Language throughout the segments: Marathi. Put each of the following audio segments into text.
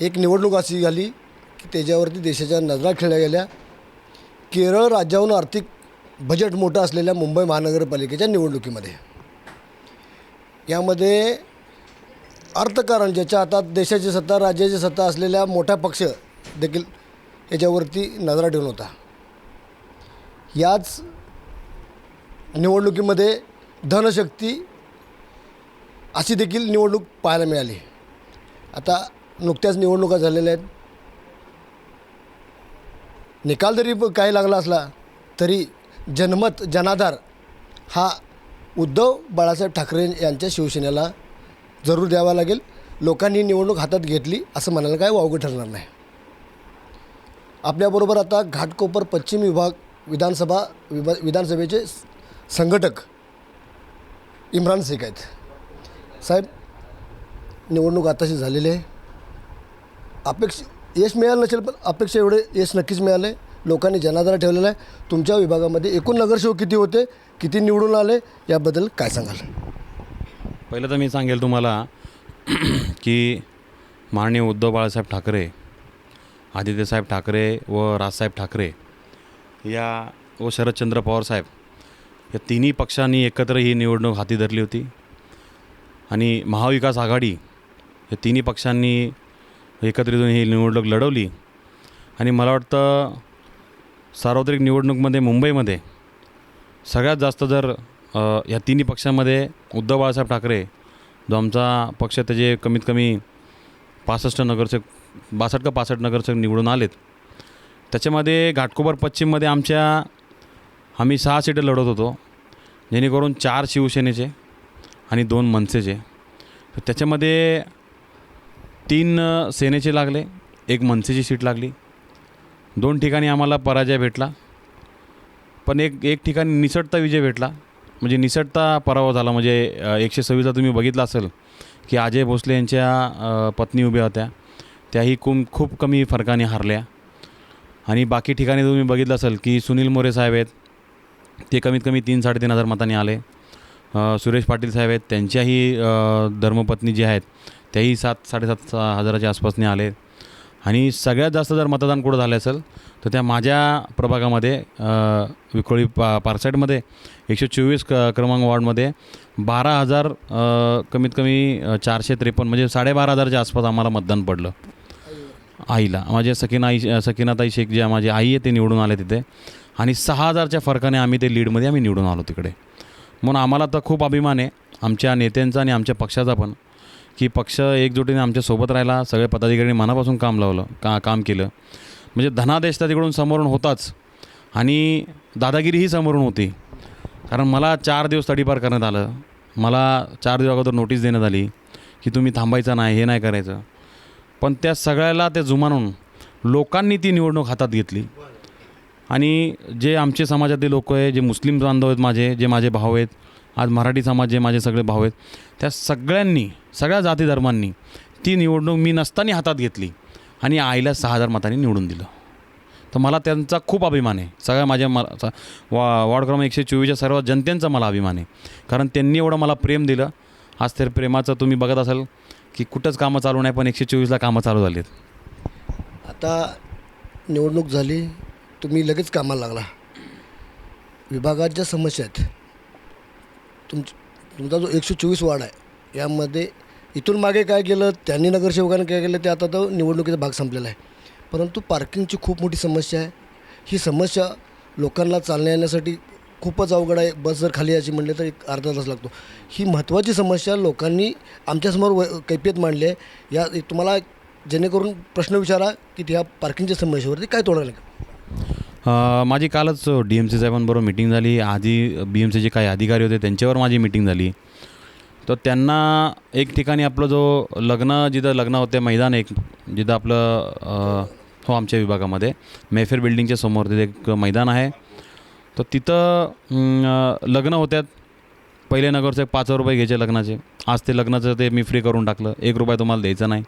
एक निवडणूक अशी झाली की त्याच्यावरती देशाच्या नजरा खेळल्या गेल्या. केरळ राज्याहून आर्थिक बजेट मोठं असलेल्या मुंबई महानगरपालिकेच्या निवडणुकीमध्ये. यामध्ये अर्थकारण ज्याच्या हातात देशाची सत्ता राज्याची सत्ता असलेल्या मोठा पक्ष देखील याच्यावरती नजरा ठेवून होता. याच निवडणुकीमध्ये धनशक्ती अशी देखील निवडणूक पाहायला मिळाली. आता नुकत्याच निवडणुका झालेल्या आहेत. निकाल जरी काय काही लागला असला तरी जनमत जनाधार हा उद्धव बाळासाहेब ठाकरे यांच्या शिवसेनेला जरूर द्यावा लागेल. लोकांनी निवडणूक हातात घेतली असं म्हणायला काय वावगं ठरणार नाही. आपल्याबरोबर आता घाटकोपर पश्चिम विभाग विधानसभा विभा विधानसभेचे संघटक इम्रान शेख आहेत. साहेब निवडणूक आताशी झालेली आहे. अपेक्ष यश मिळालं नसेल पण अपेक्षा एवढे यश नक्कीच मिळाले. लोकांनी जनाधार ठेवलेला आहे. तुमच्या विभागामध्ये एकूण नगरसेवक किती होते किती निवडून आले याबद्दल काय सांगाल? पहिलं तर मी सांगेल तुम्हाला की माननीय उद्धव बाळासाहेब ठाकरे आदित्यसाहेब ठाकरे व राजसाहेब ठाकरे या व शरदचंद्र पवार साहेब या तिन्ही पक्षांनी एकत्र ही निवडणूक हाती धरली होती. आणि महाविकास आघाडी या तिन्ही पक्षांनी एकत्रित ही निवडणूक लढवली. आणि मला वाटतं सार्वत्रिक निवडणूकमध्ये मुंबईमध्ये सगळ्यात जास्त जर या तिन्ही पक्षांमध्ये उद्धव बाळासाहेब ठाकरे जो आमचा पक्ष त्याचे कमीत कमी पासष्ट नगरसेवक बासष्ट का पासष्ट नगरसेवक निवडून आलेत. त्याच्यामध्ये घाटकोपर पश्चिममध्ये आमच्या आम्ही सहा सीटं लढत होतो. जेणेकरून चार शिवसेनेचे आणि दोन मनसेचे. तर त्याच्यामध्ये तीन सेनेचे लागले. एक मनसेची सीट लागली. दोन ठिकाणी आम्हाला पराजय भेटला. पण एक एक ठिकाणी निसटता विजय भेटला. म्हणजे निसटता पराभव झाला. म्हणजे एकशे सव्वीसला तुम्ही बघितलं असेल की अजय भोसले यांच्या पत्नी उभ्या होत्या. त्याही कुम खूप कमी फरकाने हारल्या. आणि बाकी ठिकाणी तुम्ही बघितलं असेल की सुनील मोरे साहेब आहेत. ते कमीत कमी तीन साडेतीन हजार मतांनी आले. सुरेश पाटील साहेब आहेत. त्यांच्याही धर्मपत्नी जे आहेत त्याही सात साडेसात हजाराच्या आसपासने आले. आणि सगळ्यात जास्त जर मतदान कुठं झालं असेल तर त्या माझ्या प्रभागामध्ये अ, विक्रोळी पा पारसाईडमध्ये एकशे चोवीस क क्रमांक वॉर्डमध्ये बारा हजार कमीत कमी चारशे त्रेपन्न म्हणजे साडेबारा हजारच्या आसपास आम्हाला मतदान पडलं. आईला माझे सकीना आई सकीनाताई शेख जे माझी आई आहे ते निवडून आले तिथे. आणि सहा हजारच्या फरकाने आम्ही ते लीडमध्ये आम्ही निवडून आलो तिकडे. म्हणून आम्हाला तर खूप अभिमान आहे आमच्या नेत्यांचा आणि आमच्या पक्षाचा पण. की पक्ष एकजुटीने आमच्यासोबत राहिला सगळे पदाधिकारी मनापासून काम लावलं का काम केलं. म्हणजे धनादेश तर तिकडून समोरून होताच. आणि दादागिरीही समोरून होती. कारण मला चार दिवस तडीपार करण्यात आलं. मला चार दिवस अगोदर नोटीस देण्यात आली की तुम्ही थांबायचं नाही हे नाही करायचं. पण त्या सगळ्याला ते जुमानून लोकांनी ती निवडणूक हातात घेतली. आणि जे आमचे समाजातले लोक आहे जे मुस्लिम बांधव आहेत माझे जे माझे भाऊ आहेत आज मराठी समाज जे माझे सगळे भाऊ आहेत त्या सगळ्यांनी सगळ्या जाती धर्मांनी ती निवडणूक मी नसताना हातात घेतली आणि आईला सहा हजार मतांनी निवडून दिलं. तर मला त्यांचा खूप अभिमान आहे. सगळ्या माझ्या मला वा वॉर्ड क्रमांक एकशे चोवीसच्या सर्व जनतेचा मला अभिमान आहे. कारण त्यांनी एवढं मला प्रेम दिलं. आज तर प्रेमाचं तुम्ही बघत असाल की कुठंच कामं चालू नाही पण एकशे चोवीसला कामं चालू झाली आहेत आता निवडणूक झाली तुम्ही लगेच कामाला लागला. विभागात ज्या समस्या आहेत तुम तुमचा जो एकशे चोवीस वार्ड आहे यामध्ये इथून मागे काय केलं त्यांनी नगरसेवकांनी काय केलं ते आता तो निवडणुकीचा भाग संपलेला आहे. परंतु पार्किंगची खूप मोठी समस्या आहे. ही समस्या लोकांना चालण्या येण्यासाठी खूपच अवघड आहे. बस जर खाली यायची म्हणले तर एक अर्धा तास लागतो. ही महत्त्वाची समस्या लोकांनी आमच्यासमोर व कैफियत मांडली आहे. या तुम्हाला जेणेकरून प्रश्न विचारा की त्या पार्किंगच्या समस्येवरती काय तोडा लागेल माझी कालच डी एम सी साहेबांबरोबर मिटिंग झाली. आधी बी एम सीचे काही अधिकारी होते त्यांच्यावर माझी मिटिंग झाली. तर त्यांना एक ठिकाणी आपलं जो लग्न जिथं लग्न होते मैदान एक जिथं आपलं हो आमच्या विभागामध्ये मेफेर बिल्डिंगच्या समोर तिथे एक मैदान आहे. तर तिथं लग्न होत्यात. पहिले नगरचे पाच रुपये घ्यायचे लग्नाचे. आज ते लग्नाचं ते मी फ्री करून टाकलं. एक रुपया तुम्हाला द्यायचा नाही.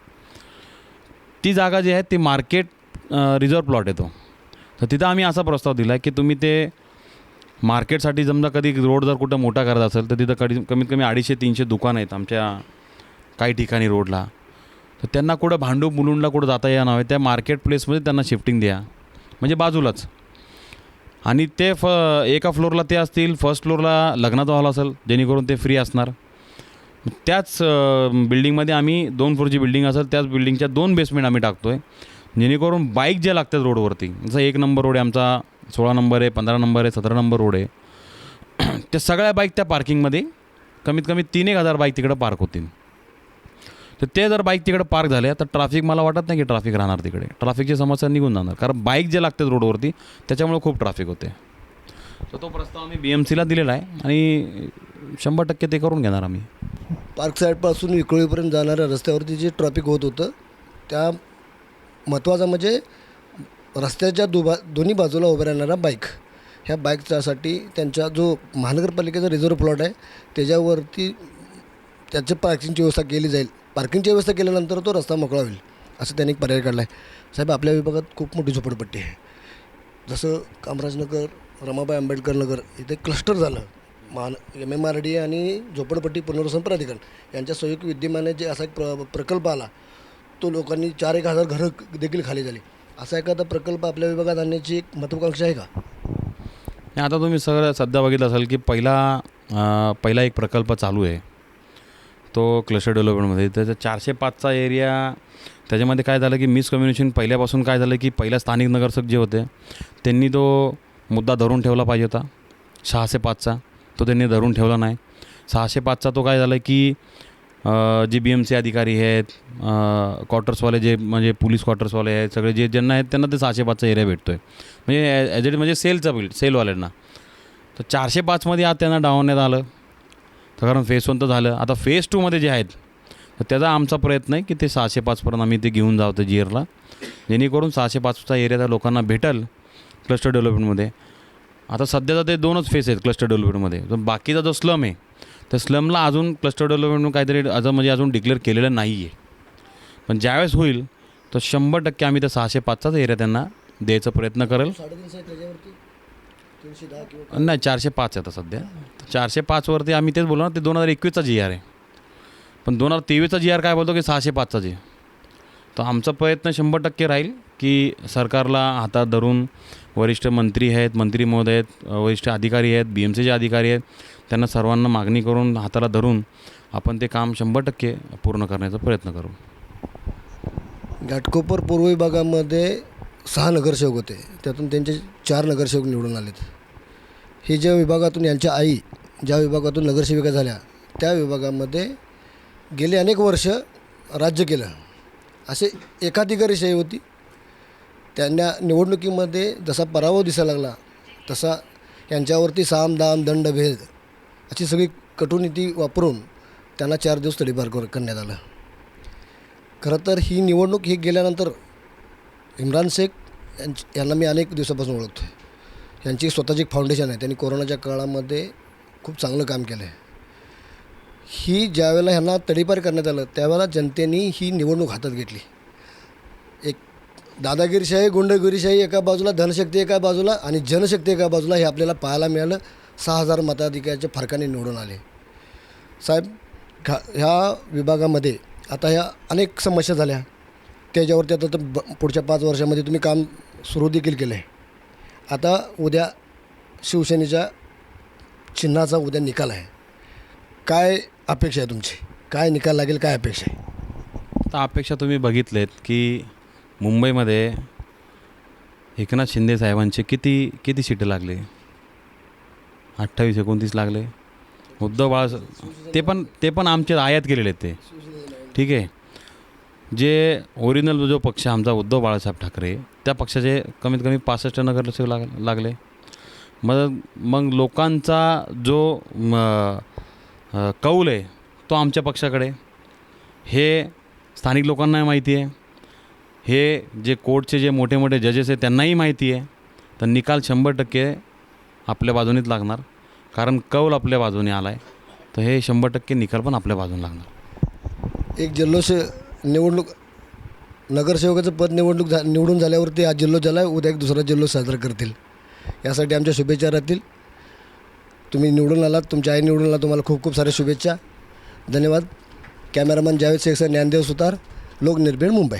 ती जागा जी आहे ती मार्केट रिझर्व प्लॉट येतो तर तिथं आम्ही असा प्रस्ताव दिला आहे की तुम्ही ते मार्केटसाठी समजा कधी रोड जर कुठं मोठा करत असेल तर तिथं कधी कमीत कमी अडीचशे तीनशे दुकानं आहेत आमच्या काही ठिकाणी रोडला. तर त्यांना कुठं भांडू मुलुंडला कुठं जाता येणार नव्हे त्या मार्केट प्लेसमध्ये त्यांना शिफ्टिंग द्या. म्हणजे बाजूलाच. आणि ते फ एका फ्लोअरला ते असतील फर्स्ट फ्लोअरला लग्नाचा हॉल असेल जेणेकरून ते फ्री असणार. त्याच बिल्डिंगमध्ये आम्ही दोन फ्लोअरची बिल्डिंग असेल त्याच बिल्डिंगच्या दोन बेसमेंट आम्ही टाकतो आहे जेणेकरून बाईक ज्या लागतात रोडवरती जसं एक नंबर रोड आहे आमचा सोळा नंबर आहे पंधरा नंबर आहे सतरा नंबर रोड आहे त्या सगळ्या बाईक त्या पार्किंगमध्ये कमीत कमी तीन एक हजार बाईक तिकडं पार्क होतील. तर ते जर बाईक तिकडे पार्क झाल्या तर ट्रॅफिक मला वाटत नाही की ट्रॅफिक राहणार तिकडे. ट्रॅफिकची समस्या निघून जाणार कारण बाईक जे लागतात रोडवरती त्याच्यामुळे खूप ट्रॅफिक होते. तर तो प्रस्ताव आम्ही बी एम सीला दिलेला आहे आणि शंभर टक्के ते करून घेणार आम्ही. पार्क साईडपासून विक्रोळीपर्यंत जाणाऱ्या रस्त्यावरती जे ट्रॅफिक होत होतं त्या महत्त्वाचं म्हणजे रस्त्याच्या दुबा दोन्ही बाजूला उभ्या राहणारा बाईक ह्या बाईकच्यासाठी त्यांच्या जो महानगरपालिकेचा रिझर्व प्लॉट आहे त्याच्यावरती त्याची पार्किंगची व्यवस्था केली जाईल. पार्किंगची व्यवस्था केल्यानंतर तो रस्ता मोकळा होईल असं त्यांनी एक पर्याय काढला आहे साहेब आपल्या विभागात खूप मोठी झोपडपट्टी आहे. जसं कामराजनगर रमाबाई आंबेडकर नगर इथे क्लस्टर झालं. मान एम एम आर डी आणि झोपडपट्टी पुनर्वसन प्राधिकरण यांच्या संयुक्त विद्यमाने जे असा एक प्र प्रकल्प आला तो लोकांनी चार एक हजार घरं देखील खाली झाली. असा एखादा प्रकल्प आपल्या विभागात आणण्याची एक महत्त्वाकांक्षा आहे का? नाही आता तुम्ही सगळं सध्या बघितलं असाल की पहिला पहिला एक प्रकल्प चालू आहे. तो क्लस्टर डेव्हलपमेंटमध्ये. त्याचा चारशे पाचचा एरिया त्याच्यामध्ये काय झालं की मिसकम्युनिकेशन पहिल्यापासून काय झालं की पहिल्या स्थानिक नगरसेवक जे होते त्यांनी तो मुद्दा धरून ठेवला पाहिजे होता. सहाशे पाचचा तो त्यांनी धरून ठेवला नाही. सहाशे पाचचा तो काय झाला की जे बी एम सी अधिकारी आहेत क्वार्टर्सवाले जे म्हणजे पोलीस क्वार्टर्सवाले आहेत सगळे जे ज्यांना आहेत त्यांना ते सहाशे पाचचा एरिया भेटतो आहे म्हणजे ॲज इट म्हणजे सेलचा बिल्ड सेलवाल्यांना तर चारशे पाचमध्ये आज त्यांना डावण्यात आलं. तर कारण फेस वन तर झालं. आता फेस टूमध्ये जे आहेत तर त्याचा आमचा प्रयत्न आहे की ते सहाशे पाचपर्यंत आम्ही ते घेऊन जाऊ त्या जिअरला जेणेकरून सहाशे पाचचा एरिया त्या लोकांना भेटेल क्लस्टर डेव्हलपमेंटमध्ये आता सध्याचा ते दोनच फेस आहेत क्लस्टर डेव्हलपमेंटमध्ये तर बाकीचा जो स्लम आहे त्या स्लमला अजून क्लस्टर डेव्हलपमेंट काहीतरी अजून म्हणजे अजून डिक्लेअर केलेलं नाही आहे पण ज्यावेळेस होईल तर शंभर टक्के आम्ही त्या सहाशे पाचचाच एरिया त्यांना द्यायचा प्रयत्न करेल. नाही चारशे पाच आहे आता सध्या. चारशे पाचवरती आम्ही तेच बोललो ना ते दोन हजार एकवीसचा जी आर आहे. पण दोन हजार तेवीसचा जी आर काय बोलतो की सहाशे पाचचा जी तर आमचा प्रयत्न शंभर टक्के राहील की सरकारला हातात धरून वरिष्ठ मंत्री आहेत मंत्री महोदय आहेत वरिष्ठ अधिकारी आहेत बी एम सीचे अधिकारी आहेत त्यांना सर्वांना मागणी करून हाताला धरून आपण ते काम शंभर टक्के पूर्ण करण्याचा प्रयत्न करू. घाटकोपर पूर्व विभागामध्ये सहा नगरसेवक होते. त्यातून त्यांचे चार नगरसेवक निवडून आलेत. हे ज्या विभागातून यांच्या आई ज्या विभागातून नगरसेविका झाल्या त्या विभागामध्ये गेले अनेक वर्ष राज्य केलं. असे एकाधिकारीशाही होती. त्यांना निवडणुकीमध्ये जसा पराभव दिसायला लागला तसा यांच्यावरती साम दाम दंड भेद अशी सगळी कटुनीती वापरून त्यांना चार दिवस तडीपार कर करण्यात आलं. खरं तर ही निवडणूक ही गेल्यानंतर इम्रान शेख यांच यांना मी अनेक दिवसापासून ओळखतो आहे यांची स्वतःची एक फाउंडेशन आहे. त्यांनी कोरोनाच्या काळामध्ये खूप चांगलं काम केलं आहे ही ज्यावेळेला ह्यांना तडीपार करण्यात आलं त्यावेळेला जनतेने ही निवडणूक हातात घेतली. एक दादागिरीशाही गुंडगिरीशाही एका बाजूला धनशक्ती एका बाजूला आणि जनशक्ती एका बाजूला हे आपल्याला पाहायला मिळालं. सहा हजार मताधिकाराच्या फरकाने निवडून आले. साहेब घा ह्या विभागामध्ये आता ह्या अनेक समस्या झाल्या. त्याच्यावरती आता तर ब पुढच्या पाच वर्षामध्ये तुम्ही काम सुरू देखील केलं आहे आता उद्या शिवसेनेच्या चिन्हाचा उद्या निकाल आहे. काय अपेक्षा आहे तुमची? काय निकाल लागेल काय अपेक्षा आहे? तर अपेक्षा तुम्ही बघितलेत की मुंबईमध्ये एकनाथ शिंदे साहेबांचे किती किती सीटं लागले? अठ्ठावीस एकोणतीस लागले. उद्धव बाळा ते पण ते पण आमचे आयात केलेले आहेत ते. ठीक आहे. जे ओरिजिनल जो पक्ष आमचा उद्धव बाळासाहेब ठाकरे त्या पक्षाचे कमीत कमी पासष्ट नगरसेवक लाग लागले. मग मग लोकांचा जो म, कौल आहे तो आमच्या पक्षाकडे हे स्थानिक लोकांनाही माहिती आहे. हे जे कोर्टचे जे मोठे मोठे जजेस आहेत त्यांनाही माहिती आहे. तर निकाल शंभर टक्के आपल्या बाजूनेच लागणार. कारण कौल आपल्या बाजूने आला आहे तर हे शंभर टक्के निकाल पण आपल्या बाजूने लागणार. एक जल्लोष निवडणूक नगरसेवकाचं पद निवडणूक झा निवडून झाल्यावरती आज जल्लोष झाला आहे उद्या एक दुसरा जल्लोष साजरा करतील. यासाठी आमच्या शुभेच्छा राहतील. तुम्ही निवडून आलात तुमच्या आई निवडून आला तुम्हाला खूप खूप साऱ्या शुभेच्छा. धन्यवाद. कॅमेरामन जावेद शेख सर ज्ञानदेव सुतार लोक निर्भीड मुंबई.